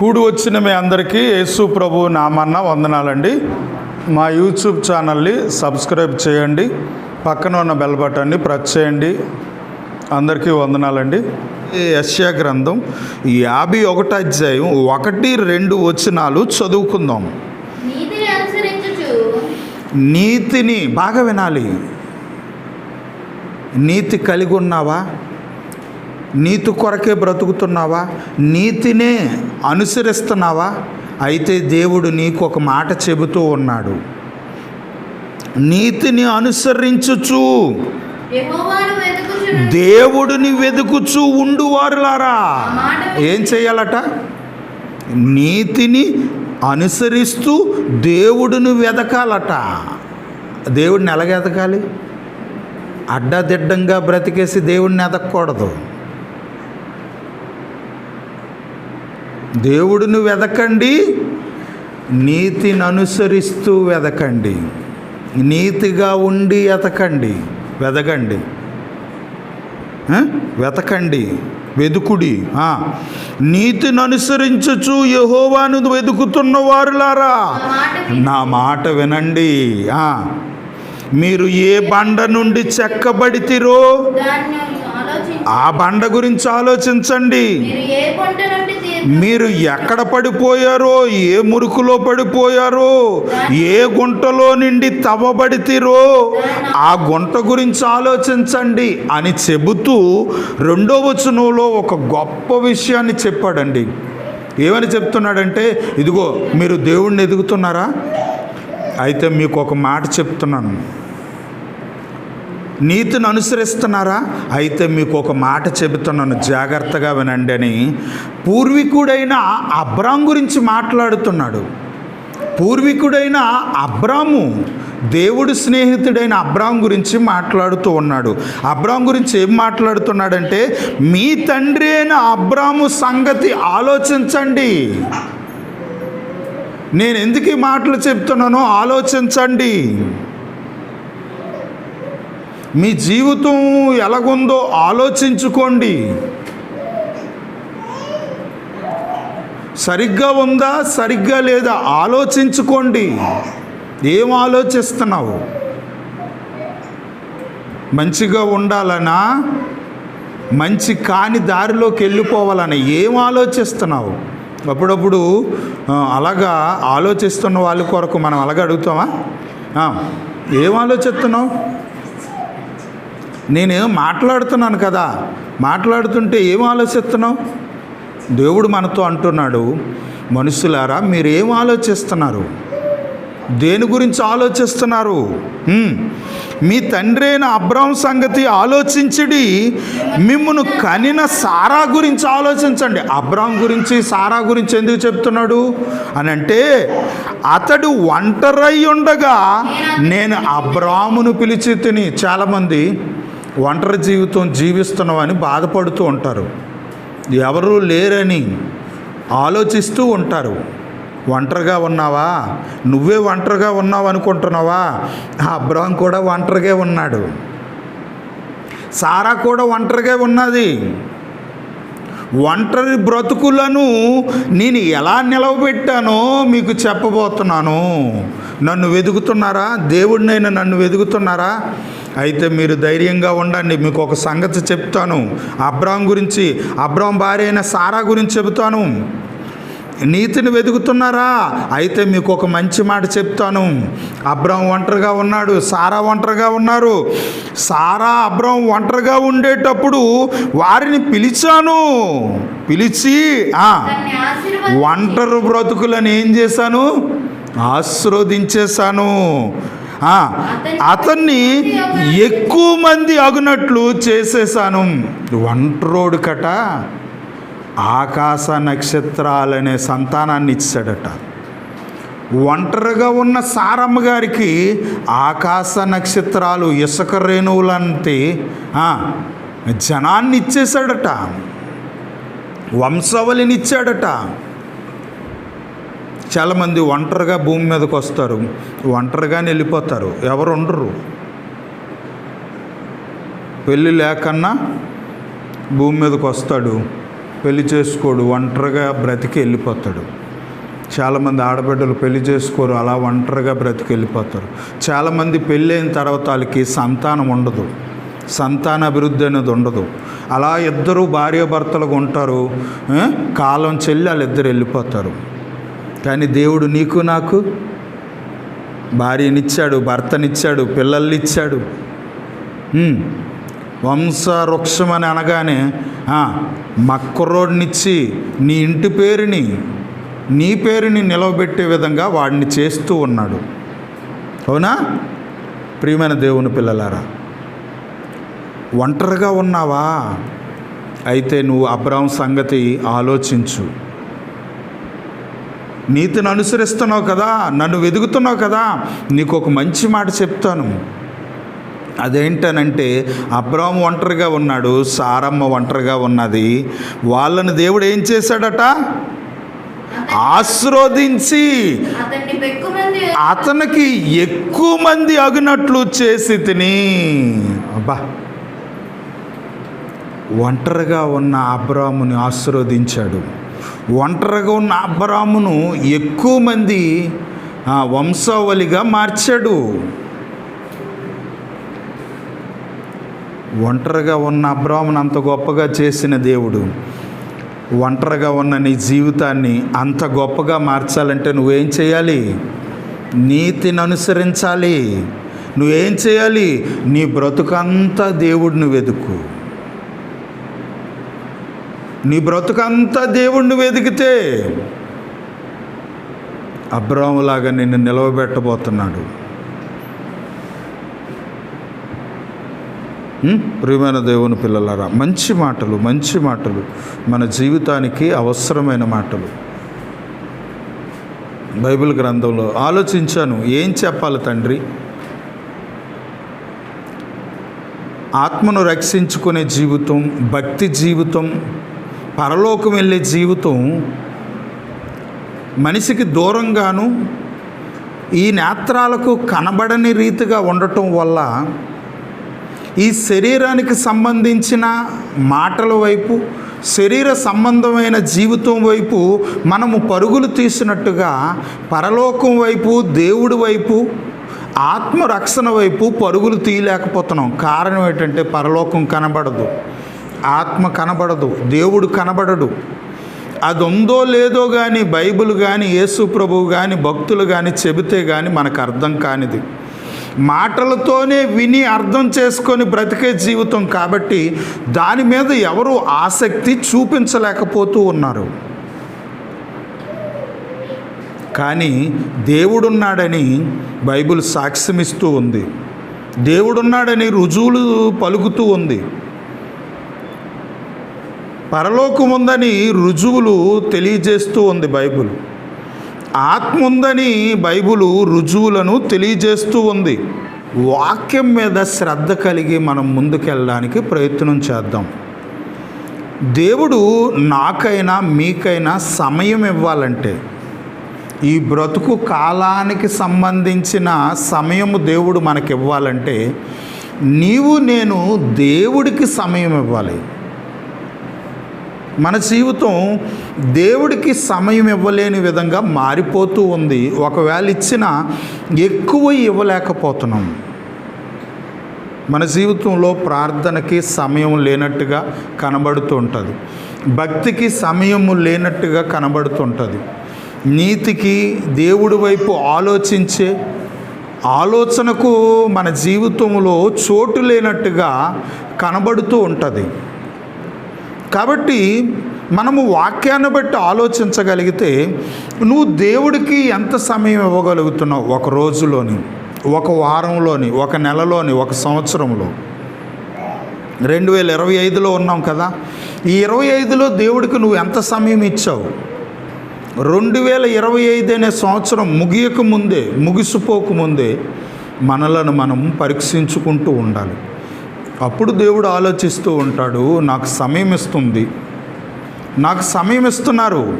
కూడి వచ్చిన మీ అందరికీ యేసు ప్రభు నామన్న వందనాలండి. మా యూట్యూబ్ ఛానల్ని సబ్స్క్రైబ్ చేయండి. పక్కన ఉన్న బెల్ బటన్ని ప్రెస్ చేయండి. అందరికీ వందనాలండి. ఈ యశ్యా గ్రంథం యాభై ఒకటో అధ్యాయం ఒకటి రెండు వచనాలు చదువుకుందాం. నీతిని బాగా వినాలి. నీతి కలిగి ఉన్నావా? నీతి కొరకే బ్రతుకుతున్నావా? నీతినే అనుసరిస్తున్నావా? అయితే దేవుడు నీకు ఒక మాట చెబుతూ ఉన్నాడు. నీతిని అనుసరించుచు. దేవుడిని వెతుకుచూ ఉండువారులారా ఏం చేయాలట? నీతిని అనుసరిస్తూ దేవుడిని వెతకాలట. దేవుడిని ఎలాగ ఎతకాలి అడ్డదిడ్డంగా బ్రతికేసి దేవుడిని ఎతకూడదు దేవుడిని వెదకండి నీతిని అనుసరిస్తూ వెదకండి. నీతిగా ఉండి ఎతకండి వెదకండి వెతకండి వెదుకుడి. నీతిని అనుసరించుచు యహోవాను వెతుకుతున్న వారులారా. నా మాట వినండి. మీరు ఏ బండ నుండి చెక్కబడితిరో ఆ బండ గురించి ఆలోచించండి. మీరు ఎక్కడ పడిపోయారో ఏ మురుకులో పడిపోయారో ఏ గుంటలో నుండి తవ్వబడితిరో ఆ గుంట గురించి ఆలోచించండి అని చెబుతూ రెండో వచనంలో ఒక గొప్ప విషయాన్ని చెప్పాడండి. ఏమని చెప్తున్నాడంటే ఇదిగో మీరు దేవుణ్ణి ఎదుగుతున్నారా? అయితే మీకు ఒక మాట చెప్తున్నాను. నీతిని అనుసరిస్తున్నారా? అయితే మీకు ఒక మాట చెబుతున్నాను జాగ్రత్తగా వినండి అని. పూర్వీకుడైన అబ్రాం గురించి మాట్లాడుతున్నాడు. పూర్వీకుడైన అబ్రాము దేవుడు స్నేహితుడైన అబ్రాం గురించి మాట్లాడుతూ ఉన్నాడు. అబ్రాం గురించి ఏం మాట్లాడుతున్నాడంటే మీ తండ్రి అయిన అబ్రాము సంగతి ఆలోచించండి. నేను ఎందుకు ఈ మాటలు చెప్తున్నానో ఆలోచించండి. మీ జీవితం ఎలాగుందో ఆలోచించుకోండి. సరిగ్గా ఉందా సరిగ్గా లేదా ఆలోచించుకోండి. ఏం ఆలోచిస్తున్నావు? మంచిగా ఉండాలనా? మంచి కాని దారిలోకి వెళ్ళిపోవాలని ఏం ఆలోచిస్తున్నావు? అప్పుడప్పుడు అలాగా ఆలోచిస్తున్న వాళ్ళ కొరకు మనం అలాగ అడుగుతామా? ఏం ఆలోచిస్తున్నావు? నేనేం మాట్లాడుతున్నాను కదా? మాట్లాడుతుంటే ఏం ఆలోచిస్తున్నావు? దేవుడు మనతో అంటున్నాడు మనుషులారా మీరేం ఆలోచిస్తున్నారు? దేని గురించి ఆలోచిస్తున్నారు? మీ తండ్రి అయిన అబ్రాం సంగతి ఆలోచించడి మిమ్మను కనిన సారా గురించి ఆలోచించండి. అబ్రాం గురించి సారా గురించి ఎందుకు చెప్తున్నాడు? అని అంటే అతడు ఒంటరై ఉండగా నేను అబ్రామును పిలిచి తిని. చాలామంది ఒంటరి జీవితం జీవిస్తున్నామని బాధపడుతూ ఉంటారు. ఎవరూ లేరని ఆలోచిస్తూ ఉంటారు. ఒంటరిగా ఉన్నావా? నువ్వే ఒంటరిగా ఉన్నావు అనుకుంటున్నావా అబ్రహం కూడా ఒంటరిగా ఉన్నాడు. సారా కూడా ఒంటరిగా ఉన్నది. ఒంటరి బ్రతుకులను నేను ఎలా నిలవబెట్టానో మీకు చెప్పబోతున్నాను. నన్ను వెతుకుతున్నారా దేవుడినైనా నన్ను వెతుకుతున్నారా అయితే మీరు ధైర్యంగా ఉండండి. మీకు ఒక సంగతి చెప్తాను. అబ్రాం గురించి అబ్రాం భార్య అయిన సారా గురించి చెబుతాను. నీతిని వెతుకుతున్నారా? అయితే మీకు ఒక మంచి మాట చెప్తాను. అబ్రాం ఒంటరిగా ఉన్నాడు. సారా ఒంటరిగా ఉన్నారు. సారా అబ్రాం ఒంటరిగా ఉండేటప్పుడు వారిని పిలిచాను. పిలిచి ఒంటరి బ్రతుకులను ఏం చేశాను? ఆశీర్వదించేశాను. అతన్ని ఎక్కువ మంది అగునట్లు చేసేసాను ఒంటరోడు కట ఆకాశ నక్షత్రాలనే సంతానాన్ని ఇచ్చాడట. ఒంటరిగా ఉన్న సారమ్మ గారికి ఆకాశ నక్షత్రాలు ఇసుక రేణువులంటే జనాన్ని ఇచ్చేశాడట. వంశవలినిచ్చాడట ఇచ్చాడట. చాలామంది ఒంటరిగా భూమి మీదకి వస్తారు. ఒంటరిగానే వెళ్ళిపోతారు. ఎవరు ఉండరు. పెళ్ళి లేకన్నా భూమి మీదకి వస్తాడు. పెళ్ళి చేసుకోడు. ఒంటరిగా బ్రతికి వెళ్ళిపోతాడు. చాలామంది ఆడబిడ్డలు పెళ్ళి చేసుకోరు. అలా ఒంటరిగా బ్రతికి వెళ్ళిపోతారు. చాలామంది పెళ్ళైన తర్వాత వాళ్ళకి సంతానం ఉండదు. సంతాన అభివృద్ధి అనేది ఉండదు. అలా ఇద్దరు భార్యాభర్తలుగా ఉంటారు. కాలం చెల్లి వాళ్ళిద్దరు వెళ్ళిపోతారు. కానీ దేవుడు నీకు నాకు భార్యనిచ్చాడు భర్తనిచ్చాడు పిల్లల్ని ఇచ్చాడు వంశవృక్షం అని అనగానే ఆ, మక్కురోడినిచ్చి నీ ఇంటి పేరుని నీ పేరుని నిలవబెట్టే విధంగా వాడిని చేస్తూ ఉన్నాడు. అవునా? ప్రియమైన దేవుని పిల్లలారా ఒంటరిగా ఉన్నావా? అయితే నువ్వు అబ్రాహం సంగతి ఆలోచించు. నీతిని అనుసరిస్తున్నావు కదా నన్ను వెతుకుతున్నావు కదా నీకు ఒక మంచి మాట చెప్తాను. అదేంటనంటే అబ్రాహం ఒంటరిగా ఉన్నాడు సారమ్మ ఒంటరిగా ఉన్నది. వాళ్ళని దేవుడు ఏం చేశాడట? పెక్కుమంది అతనికి ఎక్కువ మంది అగినట్లు చేసి తిని. అబ్బా! ఒంటరిగా ఉన్న అబ్రాముని ఆశీర్వదించాడు. ఒంటరిగా ఉన్న అబ్రామును ఎక్కువ మంది వంశావళిగా మార్చాడు. ఒంటరిగా ఉన్న అబ్రామును అంత గొప్పగా చేసిన దేవుడు ఒంటరిగా ఉన్న నీ జీవితాన్ని అంత గొప్పగా మార్చాలంటే నువ్వేం చేయాలి? నీతిని అనుసరించాలి నువ్వేం చేయాలి? నీ బ్రతుకంతా దేవుడిని వెతుకు. నీ బ్రతుకంతా దేవుణ్ణి వెతికితే అబ్రాములాగా నిన్ను నిలవబెట్టబోతున్నాడు. ప్రియమైన దేవుని పిల్లలారా మంచి మాటలు మంచి మాటలు మన జీవితానికి అవసరమైన మాటలు. బైబిల్ గ్రంథంలో ఆలోచించాను ఏం చెప్పాలి తండ్రి? ఆత్మను రక్షించుకునే జీవితం భక్తి జీవితం పరలోకం వెళ్ళే జీవితం మనిషికి దూరంగాను ఈ నేత్రాలకు కనబడని రీతిగా ఉండటం వల్ల ఈ శరీరానికి సంబంధించిన మాటల వైపు శరీర సంబంధమైన జీవితం వైపు మనము పరుగులు తీసినట్టుగా పరలోకం వైపు దేవుడి వైపు ఆత్మరక్షణ వైపు పరుగులు తీయలేకపోతున్నాం. కారణం ఏంటంటే పరలోకం కనబడదు. ఆత్మ కనబడదు దేవుడు కనబడడు. అది ఉందో లేదో కానీ బైబిల్ కానీ యేసు ప్రభువు కానీ భక్తులు కానీ చెబితే కానీ మనకు అర్థం కానిది. మాటలతోనే విని అర్థం చేసుకొని బ్రతికే జీవితం కాబట్టి దాని మీద ఎవరు ఆసక్తి చూపించలేకపోతూ ఉన్నారు. కానీ దేవుడున్నాడని బైబిల్ సాక్ష్యమిస్తూ ఉంది. దేవుడున్నాడని రుజువులు పలుకుతూ ఉంది. పరలోకం ఉందని రుజువులు తెలియజేస్తూ ఉంది బైబుల్. ఆత్మ ఉందని బైబిలు రుజువులను తెలియజేస్తూ ఉంది. వాక్యం మీద శ్రద్ధ కలిగి మనం ముందుకెళ్ళడానికి ప్రయత్నం చేద్దాం. దేవుడు నాకైనా మీకైనా సమయం ఇవ్వాలంటే ఈ బ్రతుకు కాలానికి సంబంధించిన సమయము దేవుడు మనకి ఇవ్వాలంటే నీవు నేను దేవుడికి సమయం ఇవ్వాలి. మన జీవితం దేవుడికి సమయం ఇవ్వలేని విధంగా మారిపోతూ ఉంది. ఒకవేళ ఇచ్చిన ఎక్కువ ఇవ్వలేకపోతున్నాం. మన జీవితంలో ప్రార్థనకి సమయం లేనట్టుగా కనబడుతూ ఉంటుంది. భక్తికి సమయము లేనట్టుగా కనబడుతుంటుంది నీతికి దేవుడి వైపు ఆలోచించే ఆలోచనకు మన జీవితంలో చోటు లేనట్టుగా కనబడుతూ ఉంటుంది. కాబట్టి మనము వాక్యాన్ని బట్టి ఆలోచించగలిగితే నువ్వు దేవుడికి ఎంత సమయం ఇవ్వగలుగుతున్నావు ఒక రోజులోని ఒక వారంలోని ఒక నెలలోని ఒక సంవత్సరంలో? రెండు వేల ఇరవై ఐదులో ఉన్నాం కదా. ఈ ఇరవై ఐదులో దేవుడికి నువ్వు ఎంత సమయం ఇచ్చావు? రెండు వేల ఇరవై ఐదు అనే సంవత్సరం ముగియక ముందే ముగిసిపోక ముందే మనలను మనం పరీక్షించుకుంటూ ఉండాలి. అప్పుడు దేవుడు ఆలోచిస్తూ ఉంటాడు నాకు సమయం ఇస్తుంది. నాకు సమయం ఇస్తున్నారు.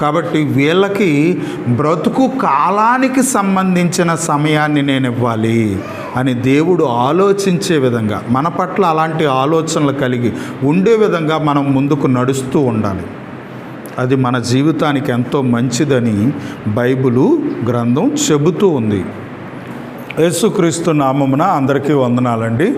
కాబట్టి వీళ్ళకి బ్రతుకు కాలానికి సంబంధించిన సమయాన్ని నేను ఇవ్వాలి అని దేవుడు ఆలోచించే విధంగా మన పట్ల అలాంటి ఆలోచనలు కలిగి ఉండే విధంగా మనం ముందుకు నడుస్తూ ఉండాలి. అది మన జీవితానికి ఎంతో మంచిదని బైబిలు గ్రంథం చెబుతూ ఉంది. యేసుక్రీస్తు నామమున అందరికీ వందనాలండి.